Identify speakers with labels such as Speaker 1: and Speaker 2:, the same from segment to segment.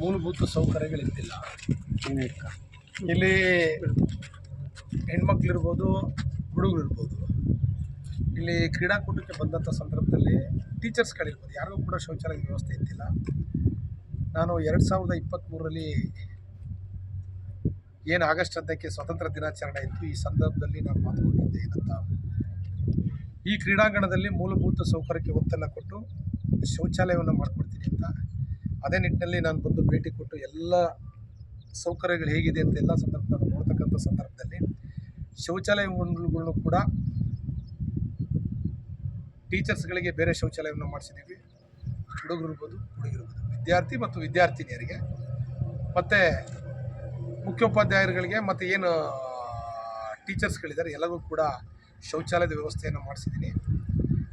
Speaker 1: ಮೂಲಭೂತ ಸೌಕರ್ಯಗಳಿದ್ದಿಲ್ಲ ಇಲ್ಲಿ ಹೆಣ್ಮಕ್ಳಿರ್ಬೋದು ಹುಡುಗರಿರ್ಬೋದು. ಇಲ್ಲಿ ಕ್ರೀಡಾಕೂಟಕ್ಕೆ ಬಂದಂಥ ಸಂದರ್ಭದಲ್ಲಿ ಟೀಚರ್ಸ್ಗಳಿರ್ಬೋದು. ಯಾರಿಗೂ ಕೂಡ ಶೌಚಾಲಯ ವ್ಯವಸ್ಥೆ ಇದ್ದಿಲ್ಲ. ನಾನು ಎರಡು ಸಾವಿರದ ಇಪ್ಪತ್ತ್ಮೂರರಲ್ಲಿ ಏನು ಆಗಸ್ಟ್ ಹತ್ತಕ್ಕೆ ಸ್ವತಂತ್ರ ದಿನಾಚರಣೆ ಇತ್ತು ಈ ಸಂದರ್ಭದಲ್ಲಿ ನಾನು ಮಾತುಕೊಂಡಿದ್ದೆ ಏನಂತ. ಈ ಕ್ರೀಡಾಂಗಣದಲ್ಲಿ ಮೂಲಭೂತ ಸೌಕರ್ಯಕ್ಕೆ ಒತ್ತನ್ನು ಕೊಟ್ಟು ಶೌಚಾಲಯವನ್ನು ಮಾಡಿಕೊಡ್ತೀನಿ ಅಂತ. ಅದೇ ನಿಟ್ಟಿನಲ್ಲಿ ನಾನು ಬಂದು ಭೇಟಿ ಕೊಟ್ಟು ಎಲ್ಲ ಸೌಕರ್ಯಗಳು ಹೇಗಿದೆ ಅಂತ ಎಲ್ಲ ಸಂದರ್ಭದಲ್ಲಿ ನೋಡ್ತಕ್ಕಂಥ ಸಂದರ್ಭದಲ್ಲಿ ಶೌಚಾಲಯಗಳನ್ನು ಕೂಡ ಟೀಚರ್ಸ್ಗಳಿಗೆ ಬೇರೆ ಶೌಚಾಲಯವನ್ನು ಮಾಡಿಸಿದ್ದೀವಿ. ಹುಡುಗರು ಇರ್ಬೋದು ಹುಡುಗಿರ್ಬೋದು ವಿದ್ಯಾರ್ಥಿ ಮತ್ತು ವಿದ್ಯಾರ್ಥಿನಿಯರಿಗೆ. ಮತ್ತು ಮುಖ್ಯೋಪಾಧ್ಯಾಯರುಗಳಿಗೆ ಮತ್ತು ಏನು ಟೀಚರ್ಸ್ಗಳಿದ್ದಾರೆ, ಎಲ್ಲರಿಗೂ ಕೂಡ ಶೌಚಾಲಯದ ವ್ಯವಸ್ಥೆಯನ್ನು ಮಾಡಿಸಿದ್ದೀನಿ.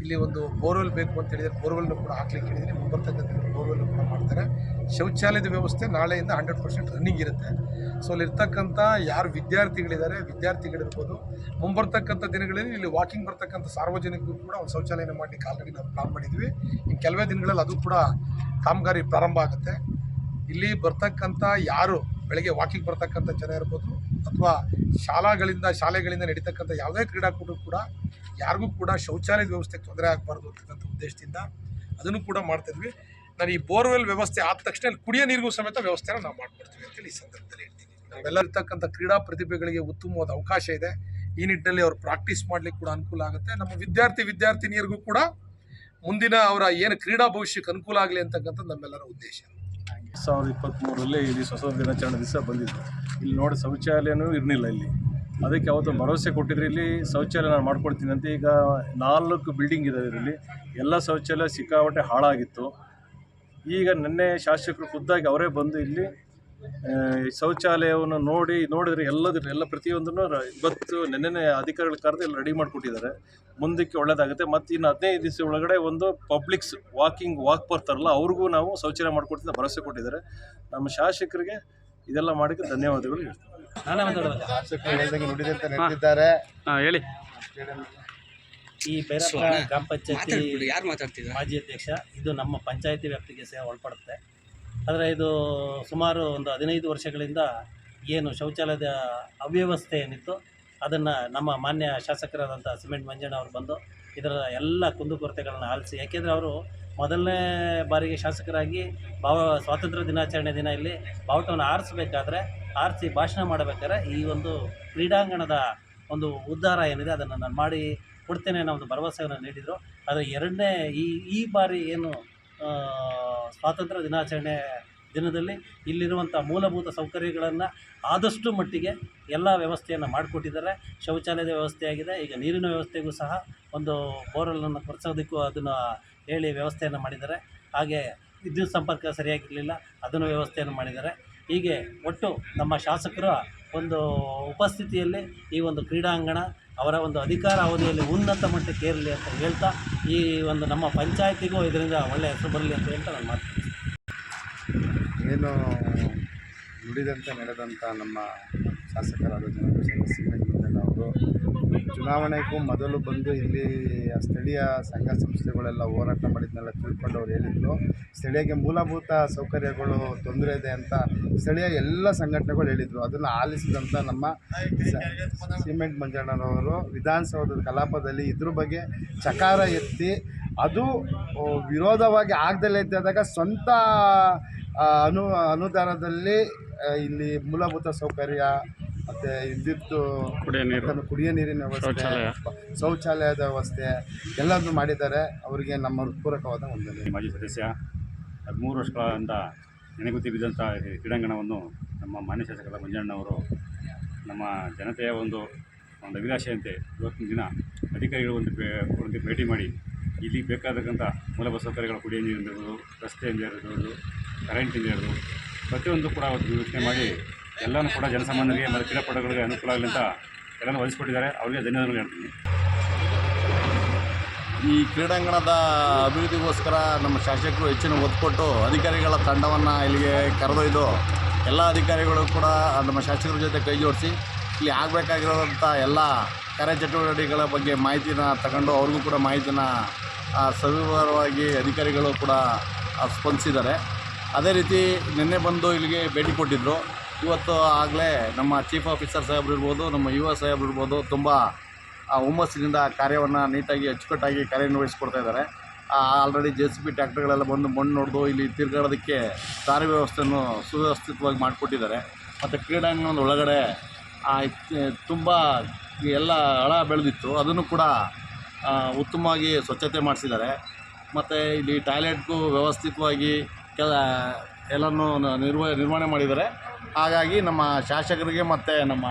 Speaker 1: ಇಲ್ಲಿ ಒಂದು ಬೋರ್ವೆಲ್ ಬೇಕು ಅಂತ ಹೇಳಿದರೆ ಬೋರ್ವೆಲ್ನು ಕೂಡ ಹಾಕ್ಲಿಕ್ಕೆ ಹೇಳಿದರೆ ಮುಂಬರ್ತಕ್ಕಂಥ ಬೋರ್ವೆಲ್ ಕೂಡ ಮಾಡ್ತಾರೆ. ಶೌಚಾಲಯದ ವ್ಯವಸ್ಥೆ ನಾಳೆಯಿಂದ ಹಂಡ್ರೆಡ್ ಪರ್ಸೆಂಟ್ ರನ್ನಿಂಗ್ ಇರುತ್ತೆ. ಸೊ ಅಲ್ಲಿರ್ತಕ್ಕಂಥ ಯಾರು ವಿದ್ಯಾರ್ಥಿಗಳಿದ್ದಾರೆ, ವಿದ್ಯಾರ್ಥಿಗಳಿರ್ಬೋದು, ಮುಂಬರ್ತಕ್ಕಂಥ ದಿನಗಳಲ್ಲಿ ಇಲ್ಲಿ ವಾಕಿಂಗ್ ಬರ್ತಕ್ಕಂಥ ಸಾರ್ವಜನಿಕರು ಕೂಡ ಒಂದು ಶೌಚಾಲಯನ ಮಾಡಲಿಕ್ಕೆ ಆಲ್ರೆಡಿ ನಾವು ಪ್ಲಾನ್ ಮಾಡಿದ್ವಿ. ಇನ್ನು ಕೆಲವೇ ದಿನಗಳಲ್ಲಿ ಅದು ಕೂಡ ಕಾಮಗಾರಿ ಪ್ರಾರಂಭ ಆಗುತ್ತೆ. ಇಲ್ಲಿ ಬರ್ತಕ್ಕಂಥ ಯಾರು ಬೆಳಗ್ಗೆ ವಾಕಿಂಗ್ ಬರ್ತಕ್ಕಂಥ ಜನ ಇರ್ಬೋದು, ಅಥವಾ ಶಾಲಾಗಳಿಂದ, ಶಾಲೆಗಳಿಂದ ನಡೀತಕ್ಕಂಥ ಯಾವುದೇ ಕ್ರೀಡಾಕೂಟ ಕೂಡ ಯಾರಿಗೂ ಕೂಡ ಶೌಚಾಲಯದ ವ್ಯವಸ್ಥೆಗೆ ತೊಂದರೆ ಆಗಬಾರ್ದು ಅಂತಕ್ಕಂಥ ಉದ್ದೇಶದಿಂದ ಅದನ್ನು ಕೂಡ ಮಾಡ್ತಿದ್ವಿ ನಾನು ಈ ಬೋರ್ವೆಲ್ ವ್ಯವಸ್ಥೆ ಆದ ತಕ್ಷಣ ಕುಡಿಯೋ ನೀರಿಗೂ ಸಮೇತ ವ್ಯವಸ್ಥೆನ ನಾವು ಮಾಡ್ಕೊಡ್ತೀವಿ ಅಂತೇಳಿ ಈ ಸಂದರ್ಭದಲ್ಲಿ ಹೇಳ್ತೀನಿ. ನಾವೆಲ್ಲ ಇರ್ತಕ್ಕಂಥ ಕ್ರೀಡಾ ಪ್ರತಿಭೆಗಳಿಗೆ ಉತ್ತಮವಾದ ಅವಕಾಶ ಇದೆ. ಈ ನಿಟ್ಟಿನಲ್ಲಿ ಅವ್ರು ಪ್ರಾಕ್ಟೀಸ್ ಮಾಡಲಿಕ್ಕೆ ಕೂಡ ಅನುಕೂಲ ಆಗುತ್ತೆ. ನಮ್ಮ ವಿದ್ಯಾರ್ಥಿ ವಿದ್ಯಾರ್ಥಿನಿಯರಿಗೂ ಕೂಡ ಮುಂದಿನ ಅವರ ಏನು ಕ್ರೀಡಾ ಭವಿಷ್ಯಕ್ಕೆ ಅನುಕೂಲ ಆಗಲಿ ಅಂತಕ್ಕಂಥದ್ದು ನಮ್ಮೆಲ್ಲರ ಉದ್ದೇಶ.
Speaker 2: ಸಾವಿರದ ಇಪ್ಪತ್ತ್ಮೂರರಲ್ಲಿ ಇಲ್ಲಿ ಸ್ವತಂತ್ರ ದಿನಾಚರಣೆ ದಿವಸ ಬಂದಿದ್ದು ಇಲ್ಲಿ ನೋಡಿ ಶೌಚಾಲಯನೂ ಇರಲಿಲ್ಲ ಇಲ್ಲಿ. ಅದಕ್ಕೆ ಅವತ್ತು ಭರವಸೆ ಕೊಟ್ಟಿದ್ರು ಇಲ್ಲಿ ಶೌಚಾಲಯ ನಾನು ಮಾಡ್ಕೊಡ್ತೀನಿ ಅಂತ. ಈಗ ನಾಲ್ಕು ಬಿಲ್ಡಿಂಗ್ ಇದೆ ಇದರಲ್ಲಿ. ಎಲ್ಲ ಶೌಚಾಲಯ ಸಿಕ್ಕಾಪಟ್ಟೆ ಹಾಳಾಗಿತ್ತು. ಈಗ ನಿನ್ನೆ ಶಾಸಕರು ಖುದ್ದಾಗಿ ಅವರೇ ಬಂದು ಇಲ್ಲಿ ಶೌಚಾಲಯವನ್ನು ನೋಡಿ, ನೋಡಿದರೆ ಎಲ್ಲದ್ರ, ಎಲ್ಲ ಪ್ರತಿಯೊಂದನ್ನು ಇವತ್ತು ನೆನ್ನೆ ಅಧಿಕಾರಿಗಳ ಕರೆದು ಎಲ್ಲ ರೆಡಿ ಮಾಡಿಕೊಟ್ಟಿದ್ದಾರೆ. ಮುಂದಕ್ಕೆ ಒಳ್ಳೆಯದಾಗುತ್ತೆ ಮತ್ತು ಇನ್ನು ಹದಿನೈದು ದಿವಸ ಒಳಗಡೆ ಒಂದು ಪಬ್ಲಿಕ್ಸ್ ವಾಕಿಂಗ್ ವಾಕ್ ಬರ್ತಾರಲ್ಲ, ಅವ್ರಿಗೂ ನಾವು ಶೌಚಾಲಯ ಮಾಡಿಕೊಡ್ತೀನಿ ಅಂತ ಭರವಸೆ ಕೊಟ್ಟಿದ್ದಾರೆ. ನಮ್ಮ ಶಾಸಕರಿಗೆ ಇದೆಲ್ಲ ಮಾಡಕ್ಕೆ ಧನ್ಯವಾದಗಳು ಹೇಳ್ತೀನಿ.
Speaker 3: ನಾನೇ
Speaker 4: ಹೇಳ್ದಂಗೆ ನುಡಿದಂತೆ ನಡೆದಿದ್ದಾರೆ.
Speaker 3: ಹಾಂ ಹೇಳಿ. ಈ ಭೈರಪ್ಪ ಗ್ರಾಮ ಪಂಚಾಯತಿ
Speaker 5: ಯಾರು ಮಾತಾಡ್ತಿದ್ರು
Speaker 3: ಮಾಜಿ ಅಧ್ಯಕ್ಷ ಇದು ನಮ್ಮ ಪಂಚಾಯತಿ ವ್ಯಾಪ್ತಿಗೆ ಸೇವೆ ಒಳಪಡುತ್ತೆ. ಆದರೆ ಇದು ಸುಮಾರು ಒಂದು ಹದಿನೈದು ವರ್ಷಗಳಿಂದ ಏನು ಶೌಚಾಲಯದ ಅವ್ಯವಸ್ಥೆ ಏನಿತ್ತು ಅದನ್ನು ನಮ್ಮ ಮಾನ್ಯ ಶಾಸಕರಾದಂಥ ಸಿಮೆಂಟ್ ಮಂಜಣ್ಣ ಅವರು ಬಂದು ಇದರ ಎಲ್ಲ ಕುಂದುಕೊರತೆಗಳನ್ನ ಆಲಿಸಿ ಯಾಕೆಂದರೆ ಅವರು ಮೊದಲನೇ ಬಾರಿಗೆ ಶಾಸಕರಾಗಿ ಭಾವ ಸ್ವಾತಂತ್ರ್ಯ ದಿನಾಚರಣೆ ದಿನ ಇಲ್ಲಿ ಬಾವುಟವನ್ನು ಆರಿಸಬೇಕಾದ್ರೆ, ಆರಿಸಿ ಭಾಷಣ ಮಾಡಬೇಕಾದ್ರೆ ಈ ಒಂದು ಕ್ರೀಡಾಂಗಣದ ಒಂದು ಉದ್ಧಾರ ಏನಿದೆ ಅದನ್ನು ನಾನು ಮಾಡಿ ಕೊಡ್ತೇನೆ ಅನ್ನೋ ಒಂದು ಭರವಸೆಯನ್ನು ನೀಡಿದರು. ಆದರೆ ಎರಡನೇ ಈ ಈ ಬಾರಿ ಏನು ಸ್ವಾತಂತ್ರ್ಯ ದಿನಾಚರಣೆ ದಿನದಲ್ಲಿ ಇಲ್ಲಿರುವಂಥ ಮೂಲಭೂತ ಸೌಕರ್ಯಗಳನ್ನು ಆದಷ್ಟು ಮಟ್ಟಿಗೆ ಎಲ್ಲ ವ್ಯವಸ್ಥೆಯನ್ನು ಮಾಡಿಕೊಟ್ಟಿದ್ದಾರೆ. ಶೌಚಾಲಯದ ವ್ಯವಸ್ಥೆ ಆಗಿದೆ ಈಗ ನೀರಿನ ವ್ಯವಸ್ಥೆಗೂ ಸಹ ಒಂದು ಬೋರ್ವೆಲ್ಲನ್ನು ಕೊರೆಸೋದಕ್ಕೂ ಅದನ್ನು ಹೇಳಿ ವ್ಯವಸ್ಥೆಯನ್ನು ಮಾಡಿದ್ದಾರೆ. ಹಾಗೆ ವಿದ್ಯುತ್ ಸಂಪರ್ಕ ಸರಿಯಾಗಿರಲಿಲ್ಲ, ಅದನ್ನು ವ್ಯವಸ್ಥೆಯನ್ನು ಮಾಡಿದ್ದಾರೆ. ಹೀಗೆ ಒಟ್ಟು ನಮ್ಮ ಶಾಸಕರ ಒಂದು ಉಪಸ್ಥಿತಿಯಲ್ಲಿ ಈ ಒಂದು ಕ್ರೀಡಾಂಗಣ ಅವರ ಒಂದು ಅಧಿಕಾರ ಅವಧಿಯಲ್ಲಿ ಉನ್ನತ ಮಟ್ಟಕ್ಕೆ ಏರಲಿ ಅಂತ ಹೇಳ್ತಾ ಈ ಒಂದು ನಮ್ಮ ಪಂಚಾಯತಿಗೂ ಇದರಿಂದ ಒಳ್ಳೆಯ ಹೆಸರು ಬರಲಿ ಅಂತ ಹೇಳ್ತಾ ನಾನು ಮಾತು
Speaker 4: ಏನು ನುಡಿದಂತೆ ನಡೆದಂಥ ನಮ್ಮ ಶಾಸಕರಾದ ಮಂಜಣ್ಣ ಅವರು, ಚುನಾವಣೆಗೂ ಮೊದಲು ಬಂದು ಇಲ್ಲಿ ಸ್ಥಳೀಯ ಸಂಘ ಸಂಸ್ಥೆಗಳೆಲ್ಲ ಹೋರಾಟ ಮಾಡಿದ್ನೆಲ್ಲ ತಿಳ್ಕೊಂಡು ಅವ್ರು ಹೇಳಿದ್ರು. ಸ್ಥಳೀಯಗೆ ಮೂಲಭೂತ ಸೌಕರ್ಯಗಳು ತೊಂದರೆ ಇದೆ ಅಂತ ಸ್ಥಳೀಯ ಎಲ್ಲ ಸಂಘಟನೆಗಳು ಹೇಳಿದರು. ಅದನ್ನು ಆಲಿಸಿದಂಥ ನಮ್ಮ ಸಿಮೆಂಟ್ ಮಂಜಣ್ಣನವರು ವಿಧಾನಸೌಧದ ಕಲಾಪದಲ್ಲಿ ಇದ್ರ ಬಗ್ಗೆ ಚಕಾರ ಎತ್ತಿ, ಅದು ವಿರೋಧವಾಗಿ ಆಗದಲ್ಲೇ ಇದ್ದಾಗ ಸ್ವಂತ ಅನು ಅನುದಾನದಲ್ಲಿ ಇಲ್ಲಿ ಮೂಲಭೂತ ಸೌಕರ್ಯ ಮತ್ತು ವಿದ್ಯುತ್
Speaker 2: ಕುಡಿಯೋ ನೀರು.
Speaker 4: ಕುಡಿಯೋ ನೀರಿನ ವ್ಯವಸ್ಥೆ ಶೌಚಾಲಯದ ವ್ಯವಸ್ಥೆ ಎಲ್ಲದನ್ನು ಮಾಡಿದ್ದಾರೆ. ಅವರಿಗೆ ನಮ್ಮ ಹೃತ್ಪೂರ್ವಕವಾದ ಒಂದು
Speaker 6: ಮಾಜಿ ಸದಸ್ಯ ಹದಿಮೂರು ವರ್ಷಗಳಿಂದ ನೆನೆಗುತ್ತಿ ಬಿದ್ದಂಥ ಕ್ರೀಡಾಂಗಣವನ್ನು ನಮ್ಮ ಮಾನ್ಯ ಶಾಸಕರ ಮಂಜಣ್ಣವರು ನಮ್ಮ ಜನತೆಯ ಒಂದು ಒಂದು ಅಭಿಲಾಷೆಯಂತೆ ಇವತ್ತಿನ ದಿನ ಅಧಿಕಾರಿಗಳು ಒಂದು ಭೇಟಿ ಮಾಡಿ ಇಲ್ಲಿ ಬೇಕಾದಕ್ಕಂಥ ಮೂಲಭೂತ ಸೌಕರ್ಯಗಳ ಕುಡಿಯೋ ನೀರಿಂದ ಇರ್ಬೋದು ರಸ್ತೆಯಿಂದ ಇರ್ಬೋದು ಕರೆಂಟಿಂದ ಇರ್ಬೋದು ಪ್ರತಿಯೊಂದು ಕೂಡ ಅವತ್ತು ಯೋಚನೆ ಮಾಡಿ ಎಲ್ಲನೂ ಕೂಡ ಜನಸಾಮಾನ್ಯರಿಗೆ ಮತ್ತು ಕ್ರೀಡಾಪಟುಗಳಿಗೆ ಅನುಕೂಲ ಆಗಲಿ ಅಂತ ಎಲ್ಲನೂ ವಹಿಸ್ಕೊಟ್ಟಿದ್ದಾರೆ ಅವರಿಗೆ ಧನ್ಯವಾದಗಳು ಹೇಳ್ತೀನಿ.
Speaker 7: ಈ ಕ್ರೀಡಾಂಗಣದ ಅಭಿವೃದ್ಧಿಗೋಸ್ಕರ ನಮ್ಮ ಶಾಸಕರು ಹೆಚ್ಚಿನ ಒತ್ತು ಕೊಟ್ಟು ಅಧಿಕಾರಿಗಳ ತಂಡವನ್ನು ಇಲ್ಲಿಗೆ ಕರೆದೊಯ್ದು ಎಲ್ಲ ಅಧಿಕಾರಿಗಳು ಕೂಡ ನಮ್ಮ ಶಾಸಕರ ಜೊತೆ ಕೈ ಜೋಡಿಸಿ ಇಲ್ಲಿ ಆಗಬೇಕಾಗಿರೋದಂಥ ಎಲ್ಲ ಕಾರ್ಯಚಟುವಟಿಕೆಗಳ ಬಗ್ಗೆ ಮಾಹಿತಿನ ತಗೊಂಡು ಅವ್ರಿಗೂ ಕೂಡ ಮಾಹಿತಿನ ಸವಿವರವಾಗಿ ಅಧಿಕಾರಿಗಳು ಕೂಡ ಸ್ಪಂದಿಸಿದ್ದಾರೆ. ಅದೇ ರೀತಿ ನಿನ್ನೆ ಬಂದು ಇಲ್ಲಿಗೆ ಭೇಟಿ ಕೊಟ್ಟಿದ್ದರು ಇವತ್ತು ಆಗಲೇ ನಮ್ಮ ಚೀಫ್ ಆಫೀಸರ್ ಸಾಹೇಬ್ರು ಇರ್ಬೋದು, ನಮ್ಮ ಯುವ ಸಾಹೇಬ್ರು ಇರ್ಬೋದು, ತುಂಬ ಹುಮ್ಮಸ್ಸಿನಿಂದ ಕಾರ್ಯವನ್ನು ನೀಟಾಗಿ, ಅಚ್ಚುಕಟ್ಟಾಗಿ ಕಾರ್ಯನಿರ್ವಹಿಸ್ಕೊಡ್ತಾ ಇದ್ದಾರೆ. ಆಲ್ರೆಡಿ ಜೆ ಸಿ ಬಿ ಟ್ಯಾಕ್ಟರ್ಗಳೆಲ್ಲ ಬಂದು ಮಣ್ಣು ನೋಡಿದು ಇಲ್ಲಿ ತಿರ್ಗಾಡೋದಕ್ಕೆ ಸಾರಿಗೆ ವ್ಯವಸ್ಥೆಯನ್ನು ಸುವ್ಯವಸ್ಥಿತವಾಗಿ ಮಾಡಿಕೊಟ್ಟಿದ್ದಾರೆ. ಮತ್ತು ಕ್ರೀಡಾಂಗಣದ ಒಳಗಡೆ ತುಂಬ ಎಲ್ಲ ಹಳ ಬೆಳೆದಿತ್ತು. ಅದನ್ನು ಕೂಡ ಉತ್ತಮವಾಗಿ ಸ್ವಚ್ಛತೆ ಮಾಡಿಸಿದ್ದಾರೆ. ಮತ್ತು ಇಲ್ಲಿ ಟಾಯ್ಲೆಟ್ಗೂ ವ್ಯವಸ್ಥಿತವಾಗಿ ಕೆಲ ಎಲ್ಲನೂ ನಿರ್ವ, ನಿರ್ವಹಣೆ ಮಾಡಿದ್ದಾರೆ. ಹಾಗಾಗಿ ನಮ್ಮ ಶಾಸಕರಿಗೆ ಮತ್ತು ನಮ್ಮ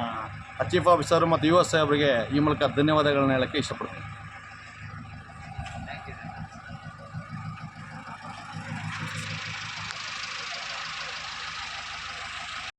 Speaker 7: ಚೀಫ್ ಆಫೀಸರು ಮತ್ತು ಯು ಎಸ್ ಸಾಹೇಬರಿಗೆ ಈ ಮೂಲಕ ಧನ್ಯವಾದಗಳನ್ನ ಹೇಳೋಕ್ಕೆ ಇಷ್ಟಪಡ್ತೀನಿ.